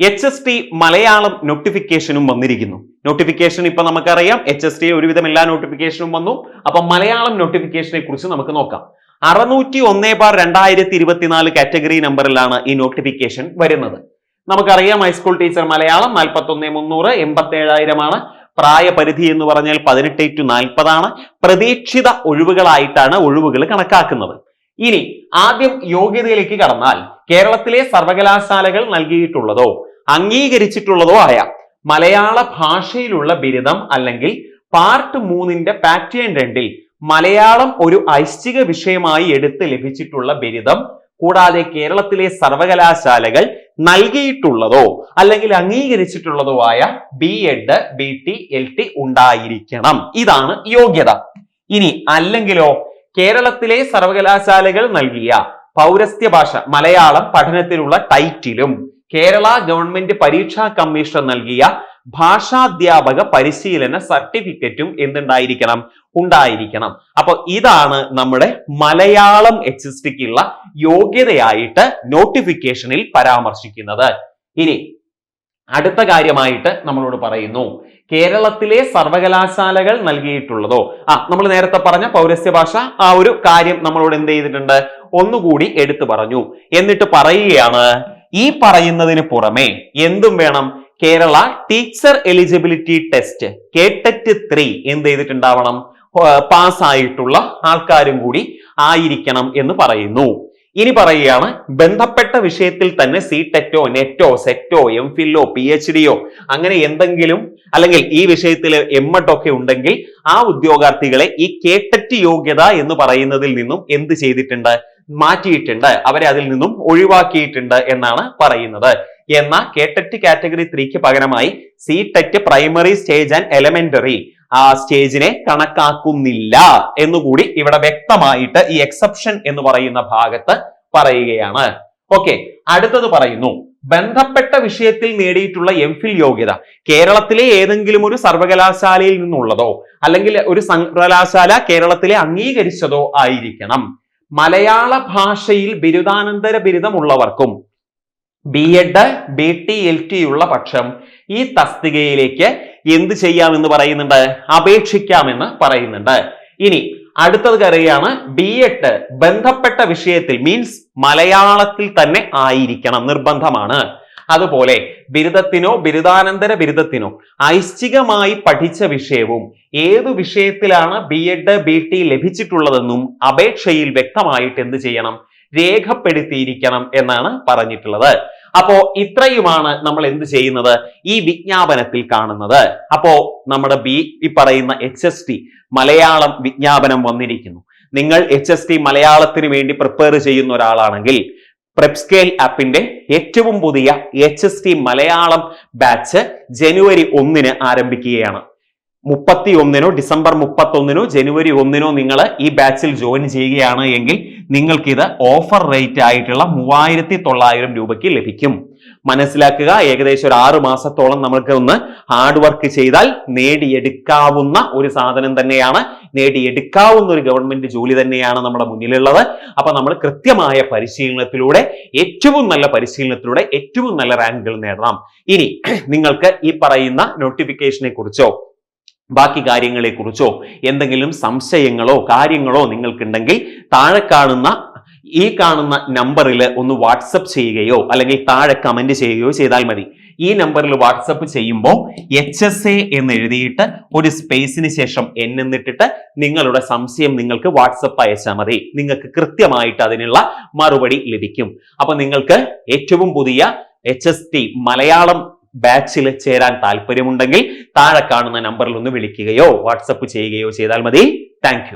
H S T Malayalam നോട്ടിഫിക്കേഷനും വന്നിരിക്കുന്നു. Notification ഇപ്പൊ നമുക്കറിയാം. എച്ച് എസ് ടി ഒരുവിധം എല്ലാ നോട്ടിഫിക്കേഷനും വന്നു. അപ്പൊ മലയാളം നോട്ടിഫിക്കേഷനെ കുറിച്ച് നമുക്ക് നോക്കാം. അറുന്നൂറ്റി ഒന്നേ ബാർ രണ്ടായിരത്തി ഇരുപത്തിനാല് കാറ്റഗറി നമ്പറിലാണ് ഈ നോട്ടിഫിക്കേഷൻ വരുന്നത്. നമുക്കറിയാം ഹൈസ്കൂൾ ടീച്ചർ മലയാളം നാൽപ്പത്തി ഒന്ന് മുന്നൂറ് എൺപത്തി ഏഴായിരമാണ് പ്രായപരിധി എന്ന് പറഞ്ഞാൽ പതിനെട്ട് ടു നാൽപ്പതാണ് പ്രതീക്ഷിത ഒഴിവുകളായിട്ടാണ് ഒഴിവുകൾ കണക്കാക്കുന്നത്. ഇനി ആദ്യം യോഗ്യതയിലേക്ക് കടന്നാൽ കേരളത്തിലെ സർവകലാശാലകൾ നൽകിയിട്ടുള്ളതോ അംഗീകരിച്ചിട്ടുള്ളതോ ആയ മലയാള ഭാഷയിലുള്ള ബിരുദം അല്ലെങ്കിൽ പാർട്ട് മൂന്നിന്റെ പാറ്റേൺ രണ്ടിൽ മലയാളം ഒരു ഐച്ഛിക വിഷയമായി എടുത്ത് ലഭിച്ചിട്ടുള്ള ബിരുദം കൂടാതെ കേരളത്തിലെ സർവകലാശാലകൾ നൽകിയിട്ടുള്ളതോ അല്ലെങ്കിൽ അംഗീകരിച്ചിട്ടുള്ളതോ ആയ B Ed B T L T ഉണ്ടായിരിക്കണം. ഇതാണ് യോഗ്യത. ഇനി അല്ലെങ്കിലോ കേരളത്തിലെ സർവകലാശാലകൾ നൽകിയ പൗരസ്ത്യ ഭാഷ മലയാളം പഠനത്തിലുള്ള ടൈറ്റിലും കേരള ഗവൺമെന്റ് പരീക്ഷാ കമ്മീഷൻ നൽകിയ ഭാഷാധ്യാപക പരിശീലന സർട്ടിഫിക്കറ്റും എന്തുണ്ടായിരിക്കണം? ഉണ്ടായിരിക്കണം. അപ്പൊ ഇതാണ് നമ്മുടെ മലയാളം എച്ച് യോഗ്യതയായിട്ട് നോട്ടിഫിക്കേഷനിൽ പരാമർശിക്കുന്നത്. ഇനി അടുത്ത കാര്യമായിട്ട് നമ്മളോട് പറയുന്നു. കേരളത്തിലെ സർവകലാശാലകൾ നൽകിയിട്ടുള്ളതോ? ആ നമ്മൾ നേരത്തെ പറഞ്ഞ പൗരസ്യ ഭാഷ ആ ഒരു കാര്യം നമ്മളോട് എന്ത് ചെയ്തിട്ടുണ്ട്? ഒന്നുകൂടി എടുത്തു പറഞ്ഞു. എന്നിട്ട് പറയുകയാണ് ഈ പറയുന്നതിന് പുറമെ എന്തും വേണം. Kerala teacher eligibility test KTET three എന്ത് ചെയ്തിട്ടുണ്ടാവണം? പാസ്സായിട്ടുള്ള ആൾക്കാരും കൂടി ആയിരിക്കണം എന്ന് പറയുന്നു. ഇനി പറയുകയാണ് ബന്ധപ്പെട്ട വിഷയത്തിൽ തന്നെ സി ടെറ്റോ നെറ്റോ സെറ്റോ എം ഫില്ലോ പി എച്ച് ഡിയോ അങ്ങനെ എന്തെങ്കിലും അല്ലെങ്കിൽ ഈ വിഷയത്തിൽ എം ഒക്കെ ഉണ്ടെങ്കിൽ ആ ഉദ്യോഗാർത്ഥികളെ ഈ കേട്ടറ്റ് യോഗ്യത എന്ന് പറയുന്നതിൽ നിന്നും എന്ത് ചെയ്തിട്ടുണ്ട്? മാറ്റിയിട്ടുണ്ട്. അവരെ അതിൽ നിന്നും ഒഴിവാക്കിയിട്ടുണ്ട് എന്നാണ് പറയുന്നത്. എന്ന കേട്ടറ്റ് കാറ്റഗറി ത്രീക്ക് പകരമായി C TET primary stage and elementary ആ സ്റ്റേജിനെ കണക്കാക്കുന്നില്ല എന്നുകൂടി ഇവിടെ വ്യക്തമായിട്ട് ഈ എക്സെപ്ഷൻ എന്ന് പറയുന്ന ഭാഗത്ത് പറയുകയാണ്. ഓക്കെ അടുത്തത് പറയുന്നു. ബന്ധപ്പെട്ട വിഷയത്തിൽ നേടിയിട്ടുള്ള എം ഫിൽ യോഗ്യത. കേരളത്തിലെ ഏതെങ്കിലും ഒരു സർവകലാശാലയിൽ നിന്നുള്ളതോ അല്ലെങ്കിൽ ഒരു സർവകലാശാല കേരളത്തിലെ അംഗീകരിച്ചതോ ആയിരിക്കണം. മലയാള ഭാഷയിൽ ബിരുദാനന്തര ബിരുദമുള്ളവർക്കും B Ed B T L T ഉള്ള പക്ഷം ഈ തസ്തികയിലേക്ക് എന്ത് ചെയ്യാമെന്ന് പറയുന്നുണ്ട്? അപേക്ഷിക്കാമെന്ന് പറയുന്നുണ്ട്. ഇനി അടുത്തത് കറിയാണ് ബി എഡ് ബന്ധപ്പെട്ട വിഷയത്തിൽ മീൻസ് മലയാളത്തിൽ തന്നെ ആയിരിക്കണം നിർബന്ധമാണ്. അതുപോലെ ബിരുദത്തിനോ ബിരുദാനന്തര ബിരുദത്തിനോ ഐച്ഛികമായി പഠിച്ച വിഷയവും ഏതു വിഷയത്തിലാണ് ബി എഡ് ബി ടി ലഭിച്ചിട്ടുള്ളതെന്നും അപേക്ഷയിൽ വ്യക്തമായിട്ട് എന്ത് ചെയ്യണം? രേഖപ്പെടുത്തിയിരിക്കണം എന്നാണ് പറഞ്ഞിട്ടുള്ളത്. അപ്പോ ഇത്രയുമാണ് നമ്മൾ എന്ത് ചെയ്യുന്നത്? ഈ വിജ്ഞാപനത്തിൽ കാണുന്നത്. അപ്പോ നമ്മുടെ ബി ഈ പറയുന്ന എച്ച് എസ് ടി മലയാളം വിജ്ഞാപനം വന്നിരിക്കുന്നു. നിങ്ങൾ എച്ച് എസ് ടി മലയാളത്തിന് വേണ്ടി പ്രിപ്പയർ ചെയ്യുന്ന ഒരാളാണെങ്കിൽ പ്രെപ്സ്കെയിൽ ആപ്പിന്റെ ഏറ്റവും പുതിയ H S T Malayalam batch ജനുവരി ഒന്നിന് ആരംഭിക്കുകയാണ്. മുപ്പത്തി ഒന്നിനോ ഡിസംബർ മുപ്പത്തി ഒന്നിനോ ജനുവരി ഒന്നിനോ നിങ്ങൾ ഈ ബാച്ചിൽ ജോയിൻ ചെയ്യുകയാണ് എങ്കിൽ നിങ്ങൾക്ക് ഇത് ഓഫർ റേറ്റ് ആയിട്ടുള്ള മൂവായിരത്തി തൊള്ളായിരം രൂപയ്ക്ക് ലഭിക്കും. മനസ്സിലാക്കുക ഏകദേശം ഒരു ആറു മാസത്തോളം നമ്മൾക്ക് ഒന്ന് ഹാർഡ് വർക്ക് ചെയ്താൽ നേടിയെടുക്കാവുന്ന ഒരു സാധനം തന്നെയാണ് നേടിയെടുക്കാവുന്ന ഒരു ഗവൺമെന്റ് ജോലി തന്നെയാണ് നമ്മുടെ മുന്നിലുള്ളത്. അപ്പൊ നമ്മൾ കൃത്യമായ പരിശീലനത്തിലൂടെ ഏറ്റവും നല്ല പരിശീലനത്തിലൂടെ ഏറ്റവും നല്ല റാങ്കുകൾ നേടണം. ഇനി നിങ്ങൾക്ക് ഈ പറയുന്ന നോട്ടിഫിക്കേഷനെ കുറിച്ചോ ബാക്കി കാര്യങ്ങളെക്കുറിച്ചോ എന്തെങ്കിലും സംശയങ്ങളോ കാര്യങ്ങളോ നിങ്ങൾക്കുണ്ടെങ്കിൽ താഴെ കാണുന്ന ഈ കാണുന്ന നമ്പറിൽ ഒന്ന് വാട്സപ്പ് ചെയ്യുകയോ അല്ലെങ്കിൽ താഴെ കമന്റ് ചെയ്യുകയോ ചെയ്താൽ മതി. ഈ നമ്പറിൽ വാട്സപ്പ് ചെയ്യുമ്പോൾ എച്ച് എസ് എ എന്ന് എഴുതിയിട്ട് ഒരു സ്പേസിന് ശേഷം എൻ എന്നിട്ടിട്ട് നിങ്ങളുടെ സംശയം നിങ്ങൾക്ക് വാട്സപ്പ് അയച്ചാൽ മതി. നിങ്ങൾക്ക് കൃത്യമായിട്ട് അതിനുള്ള മറുപടി ലഭിക്കും. അപ്പൊ നിങ്ങൾക്ക് ഏറ്റവും പുതിയ എച്ച് എസ് ടി മലയാളം ബാച്ചിൽ ചേരാൻ താല്പര്യമുണ്ടെങ്കിൽ താഴെ കാണുന്ന നമ്പറിൽ ഒന്ന് വിളിക്കുകയോ വാട്സപ്പ് ചെയ്യുകയോ ചെയ്താൽ മതി. താങ്ക്